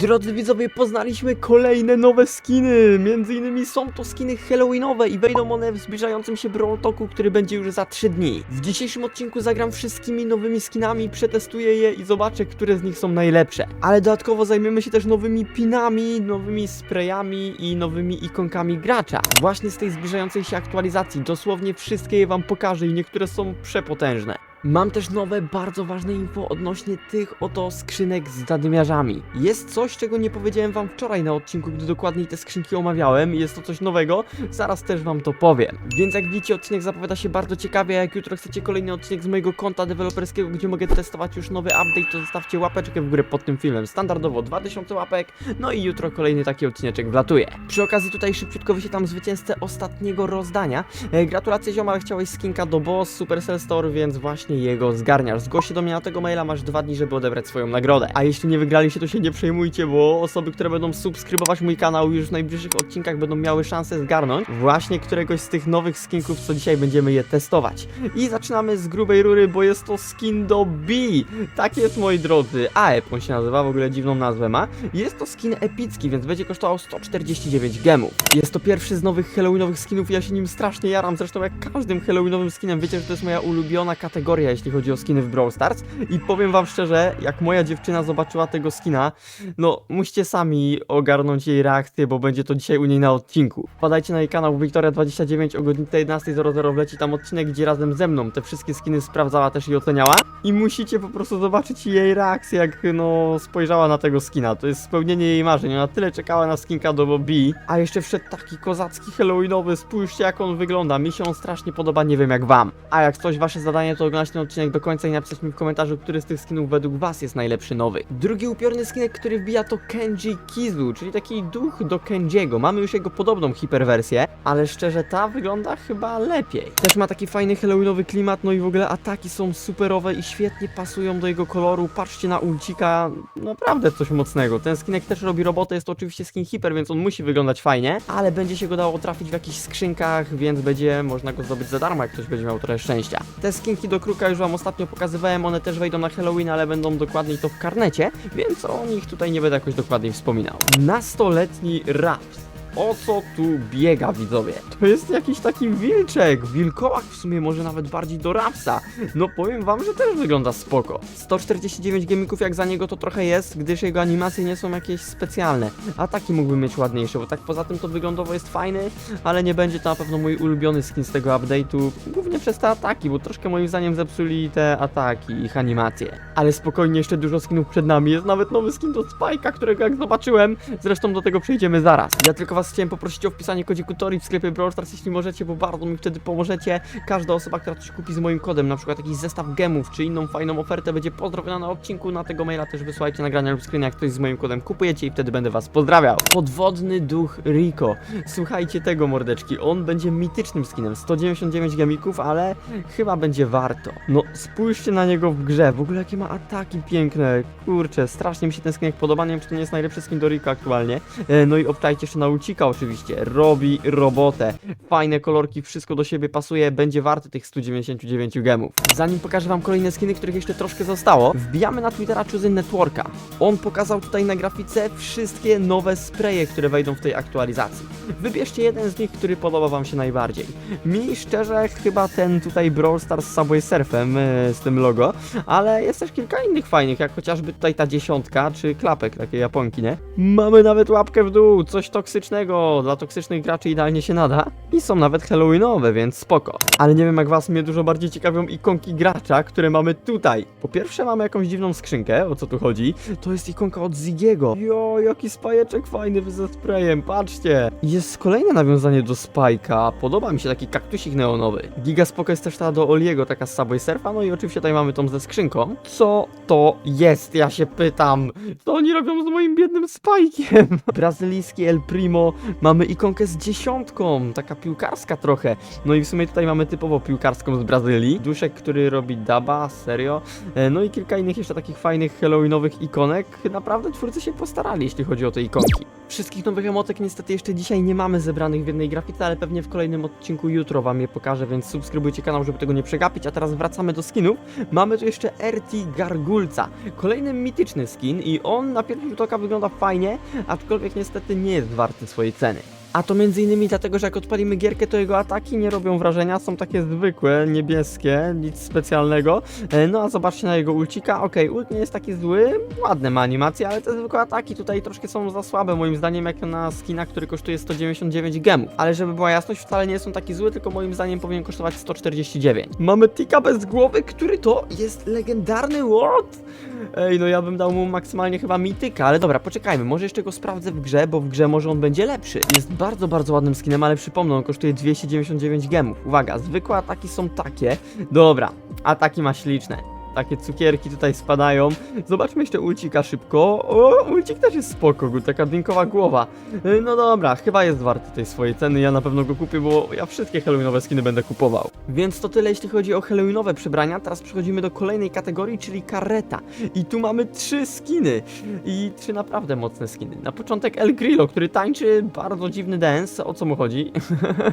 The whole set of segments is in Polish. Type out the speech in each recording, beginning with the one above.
Drodzy widzowie, poznaliśmy kolejne nowe skiny. Między innymi są to skiny Halloweenowe i wejdą one w zbliżającym się Brawl Talku, który będzie już za 3 dni. W dzisiejszym odcinku zagram wszystkimi nowymi skinami, przetestuję je i zobaczę, które z nich są najlepsze. Ale dodatkowo zajmiemy się też nowymi pinami, nowymi sprayami i nowymi ikonkami gracza. Właśnie z tej zbliżającej się aktualizacji dosłownie wszystkie je wam pokażę i niektóre są przepotężne. Mam też nowe, bardzo ważne info odnośnie tych oto skrzynek z zadymiarzami. Jest coś, czego nie powiedziałem wam wczoraj na odcinku, gdy dokładniej te skrzynki omawiałem. Jest to coś nowego, zaraz też wam to powiem. Więc jak widzicie, odcinek zapowiada się bardzo ciekawie, jak jutro chcecie kolejny odcinek z mojego konta deweloperskiego, gdzie mogę testować już nowy update, to zostawcie łapeczkę w górę pod tym filmem. Standardowo 2000 łapek, no i jutro kolejny taki odcineczek wlatuje. Przy okazji tutaj szybciutko wyświetlam zwycięzcę ostatniego rozdania. E, gratulacje ziomal, chciałeś skinka do Boss Supercell Store, więc właśnie jego zgarniasz. Zgłoś się do mnie na tego maila, masz dwa dni, żeby odebrać swoją nagrodę. A jeśli nie wygraliście, to się nie przejmujcie, bo osoby, które będą subskrybować mój kanał już w najbliższych odcinkach będą miały szansę zgarnąć właśnie któregoś z tych nowych skinków, co dzisiaj będziemy je testować. I zaczynamy z grubej rury, bo jest to skin do B. Tak jest, moi drodzy. Aep on się nazywa, w ogóle dziwną nazwę ma. Jest to skin epicki, więc będzie kosztował 149 gemów. Jest to pierwszy z nowych halloweenowych skinów i ja się nim strasznie jaram, zresztą jak każdym halloweenowym skinem. Wiecie, że to jest moja ulubiona kategoria, jeśli chodzi o skiny w Brawl Stars. I powiem wam szczerze, jak moja dziewczyna zobaczyła tego skina, no musicie sami ogarnąć jej reakcję, bo będzie to dzisiaj u niej na odcinku. Wpadajcie na jej kanał Wiktoria29 o godzinie 11.00 wleci tam odcinek, gdzie razem ze mną te wszystkie skiny sprawdzała też i oceniała. I musicie po prostu zobaczyć jej reakcję, jak no spojrzała na tego skina. To jest spełnienie jej marzeń. Ona tyle czekała na skinka do Bobby, a jeszcze wszedł taki kozacki halloweenowy. Spójrzcie jak on wygląda. Mi się on strasznie podoba, nie wiem jak wam. A jak coś wasze zadanie to oglądać ten odcinek do końca i napisać mi w komentarzu, który z tych skinów według was jest najlepszy nowy. Drugi upiorny skinek, który wbija to Kenji Kizu, czyli taki duch do Kenjiego. Mamy już jego podobną hiperwersję, ale szczerze ta wygląda chyba lepiej. Też ma taki fajny halloweenowy klimat, no i w ogóle ataki są superowe i świetnie pasują do jego koloru. Patrzcie na ulcika, naprawdę coś mocnego. Ten skinek też robi robotę, jest to oczywiście skin hiper, więc on musi wyglądać fajnie, ale będzie się go dało trafić w jakichś skrzynkach, więc będzie można go zdobyć za darmo, jak ktoś będzie miał trochę szczęścia. Te skinki do kruka już wam ostatnio pokazywałem, one też wejdą na Halloween, ale będą dokładniej to w karnecie, więc o nich tutaj nie będę jakoś dokładniej wspominał. Nastoletni Raps. O co tu biega, widzowie? To jest jakiś taki wilczek, wilkołak w sumie może nawet bardziej do rapsa. No powiem wam, że też wygląda spoko. 149 gemików jak za niego to trochę jest, gdyż jego animacje nie są jakieś specjalne. Ataki mógłbym mieć ładniejsze, bo tak poza tym to wyglądowo jest fajny, ale nie będzie to na pewno mój ulubiony skin z tego update'u, głównie przez te ataki, bo troszkę moim zdaniem zepsuli te ataki, ich animacje. Ale spokojnie, jeszcze dużo skinów przed nami, jest nawet nowy skin do Spike'a, którego jak zobaczyłem, zresztą do tego przejdziemy zaraz. Ja tylko was chciałem poprosić o wpisanie kodziku TORI w sklepie Brawl Stars, jeśli możecie, bo bardzo mi wtedy pomożecie. Każda osoba, która coś kupi z moim kodem, na przykład jakiś zestaw gemów, czy inną fajną ofertę, będzie pozdrowiona na odcinku, na tego maila też wysłajcie nagrania lub screena, jak ktoś z moim kodem kupujecie i wtedy będę was pozdrawiał. Podwodny duch Rico. Słuchajcie tego, mordeczki, on będzie mitycznym skinem, 199 gemików, ale chyba będzie warto. No, spójrzcie na niego w grze, w ogóle jakie ma ataki piękne, kurczę, strasznie mi się ten skinek podoba, nie wiem, czy to nie jest najlepszy skin do Rico aktualnie. E, no i obczajcie jeszcze na Ucika oczywiście, robi robotę. Fajne kolorki, wszystko do siebie pasuje, będzie warty tych 199 gemów. Zanim pokażę wam kolejne skiny, których jeszcze troszkę zostało, wbijamy na Twittera Choosing Networka. On pokazał tutaj na grafice wszystkie nowe spraye, które wejdą w tej aktualizacji. Wybierzcie jeden z nich, który podoba wam się najbardziej. Mi szczerze chyba ten tutaj Brawl Stars z Subway Surfem e, z tym logo, ale jest też kilka innych fajnych, jak chociażby tutaj ta dziesiątka, czy klapek, takie japonki, nie? Mamy nawet łapkę w dół, coś toksycznego, dla toksycznych graczy idealnie się nada. I są nawet halloweenowe, więc spoko. Ale nie wiem jak was, mnie dużo bardziej ciekawią ikonki gracza, które mamy tutaj. Po pierwsze mamy jakąś dziwną skrzynkę, o co tu chodzi. To jest ikonka od Zigiego. Jo, jaki spajeczek fajny ze sprayem, patrzcie. Jest kolejne nawiązanie do Spajka, podoba mi się taki kaktusik neonowy. Giga spoko jest też ta do Oliego, taka z Subway Surfa, no i oczywiście tutaj mamy tą ze skrzynką. Co to jest, ja się pytam. Co oni robią z moim biednym Spajkiem? Brazylijski El Primo mamy ikonkę z dziesiątką, taka piłkarska trochę. No i w sumie tutaj mamy typowo piłkarską z Brazylii. Duszek, który robi daba, serio. E, No i kilka innych jeszcze takich fajnych halloweenowych ikonek. Naprawdę twórcy się postarali, jeśli chodzi o te ikonki. Wszystkich nowych emotek niestety jeszcze dzisiaj nie mamy zebranych w jednej grafice, ale pewnie w kolejnym odcinku jutro wam je pokażę, więc subskrybujcie kanał, żeby tego nie przegapić. A teraz wracamy do skinów. Mamy tu jeszcze RT Gargulca. Kolejny mityczny skin i on na pierwszy rzut oka wygląda fajnie, aczkolwiek niestety nie jest warty swojej ceny. A to między innymi dlatego, że jak odpalimy gierkę, to jego ataki nie robią wrażenia, są takie zwykłe, niebieskie, nic specjalnego. E, No a zobaczcie na jego ulcika, okej, ult nie jest taki zły, ładne ma animacje, ale te zwykłe ataki tutaj troszkę są za słabe moim zdaniem, jak na skina, który kosztuje 199 gemów. Ale żeby była jasność, wcale nie są taki zły, tylko moim zdaniem powinien kosztować 149. Mamy Tika bez głowy, który to jest legendarny what? Ej, no ja bym dał mu maksymalnie chyba mityka, ale dobra, poczekajmy, może jeszcze go sprawdzę w grze, bo w grze może on będzie lepszy. Jest bardzo, bardzo ładnym skinem, ale przypomnę, on kosztuje 299 gemów. Uwaga, zwykłe ataki są takie. Dobra, ataki ma śliczne. Takie cukierki tutaj spadają. Zobaczmy jeszcze ulcika szybko. O, ulcik też jest spoko, taka dynkowa głowa. Y, No dobra, chyba jest warty tej swojej ceny, ja na pewno go kupię, bo ja wszystkie halloweenowe skiny będę kupował. Więc to tyle jeśli chodzi o halloweenowe przebrania, teraz przechodzimy do kolejnej kategorii, czyli kareta. I tu mamy trzy skiny. I trzy naprawdę mocne skiny. Na początek El Grillo, który tańczy bardzo dziwny dance. O co mu chodzi?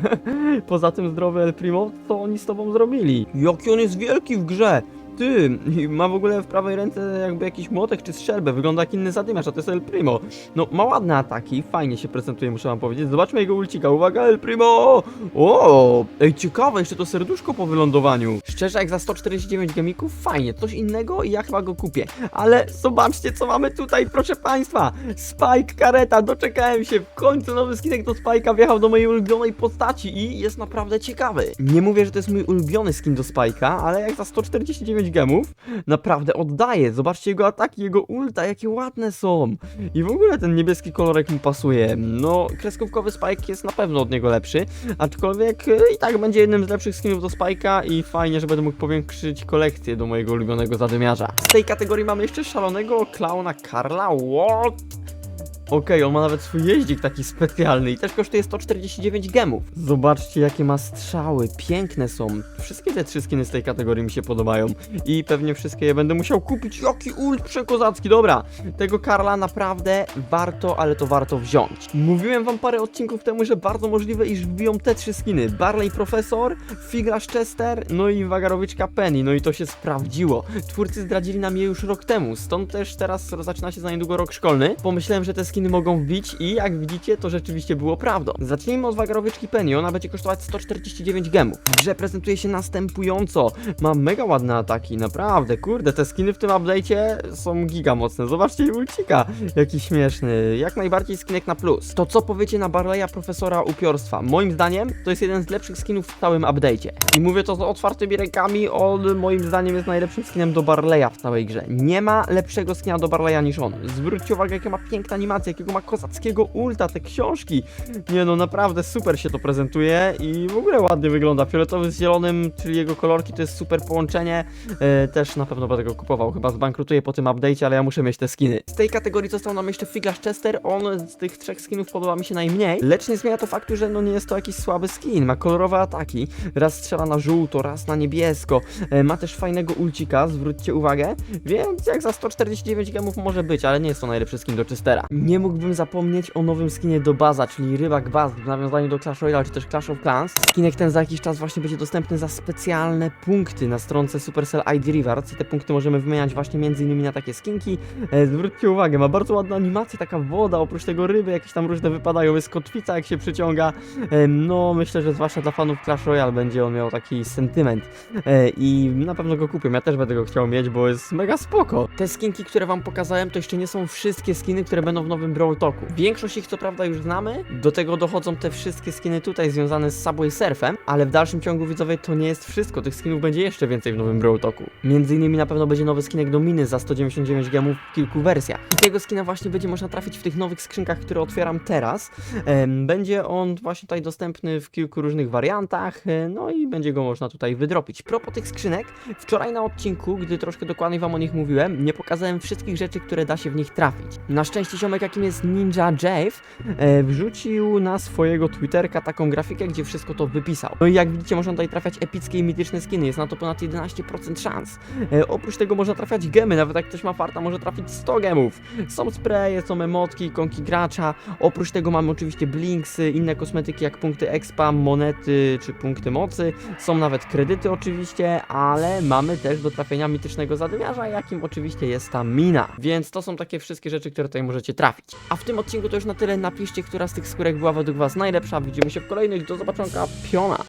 Poza tym zdrowy El Primo, co oni z tobą zrobili? Jaki on jest wielki w grze! Ty, ma w ogóle w prawej ręce jakby jakiś młotek czy strzelbę, wygląda jak inny zadymiarz, a to jest El Primo. No, ma ładne ataki, fajnie się prezentuje, muszę wam powiedzieć. Zobaczmy jego ulcika, uwaga, El Primo! O, ej, ciekawe, jeszcze to serduszko po wylądowaniu. Szczerze, jak za 149 gemików, fajnie, coś innego i ja chyba go kupię. Ale zobaczcie, co mamy tutaj, proszę państwa. Spike Kareta, doczekałem się, w końcu nowy skinek do Spike'a wjechał do mojej ulubionej postaci i jest naprawdę ciekawy. Nie mówię, że to jest mój ulubiony skin do Spike'a, ale jak za 149 gemów, naprawdę oddaje. Zobaczcie jego ataki, jego ulta, jakie ładne są. I w ogóle ten niebieski kolorek mu pasuje. No, kreskówkowy Spike jest na pewno od niego lepszy, aczkolwiek e, i tak będzie jednym z lepszych skinów do Spike'a i fajnie, że będę mógł powiększyć kolekcję do mojego ulubionego zadymiarza. Z tej kategorii mamy jeszcze szalonego klauna Karla. What? Okej, on ma nawet swój jeździk taki specjalny i też kosztuje 149 gemów. Zobaczcie jakie ma strzały, piękne są. Wszystkie te trzy skiny z tej kategorii mi się podobają i pewnie wszystkie je będę musiał kupić. Jaki ult przekozacki, dobra. Tego Karla naprawdę warto, ale to warto wziąć. Mówiłem wam parę odcinków temu, że bardzo możliwe, iż wbiją te trzy skiny. Barley Profesor, Figlash Chester, no i Wagarowiczka Penny. No i to się sprawdziło. Twórcy zdradzili nam je już rok temu, stąd też teraz zaczyna się za niedługo rok szkolny. Pomyślałem, że te skiny mogą wbić i jak widzicie, to rzeczywiście było prawdą. Zacznijmy od Wagarowiczki Penny, ona będzie kosztować 149 gemów. W grze prezentuje się następująco. Ma mega ładne ataki, naprawdę, kurde, te skiny w tym update'cie są giga mocne. Zobaczcie jej ulcika, jaki śmieszny. Jak najbardziej skinek na plus. To co powiecie na Barleya Profesora Upiorstwa? Moim zdaniem to jest jeden z lepszych skinów w całym update'cie. I mówię to z otwartymi rękami, on moim zdaniem jest najlepszym skinem do Barleya w całej grze. Nie ma lepszego skina do Barleya niż on. Zwróćcie uwagę, jakie ma piękne jakiego ma kozackiego ulta, te książki. Nie no, naprawdę super się to prezentuje i w ogóle ładnie wygląda. Fioletowy z zielonym, czyli jego kolorki, to jest super połączenie. E, też na pewno będę go kupował. Chyba zbankrutuję po tym update'cie, ale ja muszę mieć te skiny. Z tej kategorii został nam jeszcze Figlash Chester. On z tych trzech skinów podoba mi się najmniej, lecz nie zmienia to faktu, że no nie jest to jakiś słaby skin. Ma kolorowe ataki. Raz strzela na żółto, raz na niebiesko. E, ma też fajnego ulcika, zwróćcie uwagę. Więc jak za 149 gemów może być, ale nie jest to najlepszy skin do Chestera. Nie mógłbym zapomnieć o nowym skinie do Baza, czyli Rybak Baz w nawiązaniu do Clash Royale czy też Clash of Clans. Skinek ten za jakiś czas właśnie będzie dostępny za specjalne punkty na stronce Supercell ID Rewards i te punkty możemy wymieniać właśnie między innymi na takie skinki. E, zwróćcie uwagę, ma bardzo ładną animację, taka woda, oprócz tego ryby jakieś tam różne wypadają, jest kotwica jak się przyciąga. E, no myślę, że zwłaszcza dla fanów Clash Royale będzie on miał taki sentyment e, i na pewno go kupię, ja też będę go chciał mieć, bo jest mega spoko. Te skinki, które wam pokazałem, to jeszcze nie są wszystkie skiny, które będą w nowym Brawl Talku. Większość ich co prawda już znamy, do tego dochodzą te wszystkie skiny tutaj związane z Subway Surfem, ale w dalszym ciągu widzowie to nie jest wszystko, tych skinów będzie jeszcze więcej w nowym Brawl Talku. Między innymi na pewno będzie nowy skinek do miny za 199 gemów w kilku wersjach. I tego skina właśnie będzie można trafić w tych nowych skrzynkach, które otwieram teraz. Będzie on właśnie tutaj dostępny w kilku różnych wariantach, e, no i będzie go można tutaj wydropić. Propos tych skrzynek, wczoraj na odcinku, gdy troszkę dokładniej wam o nich mówiłem, nie pokazałem wszystkich rzeczy, które da się w nich trafić. Na szczęście ziomek, jaki jest Ninja Jave, wrzucił na swojego Twitterka taką grafikę, gdzie wszystko to wypisał. No i jak widzicie, można tutaj trafiać epickie i mityczne skiny, jest na to ponad 11% szans. E, oprócz tego można trafiać gemy, nawet jak ktoś ma farta, może trafić 100 gemów. Są spraye, są emotki, ikonki gracza, oprócz tego mamy oczywiście blinksy, inne kosmetyki jak punkty expa, monety czy punkty mocy, są nawet kredyty oczywiście, ale mamy też do trafienia mitycznego zadymiarza, jakim oczywiście jest ta mina. Więc to są takie wszystkie rzeczy, które tutaj możecie trafić. A w tym odcinku to już na tyle. Napiszcie, która z tych skórek była według Was najlepsza. Widzimy się w kolejnych. Do zobaczonka. Piona!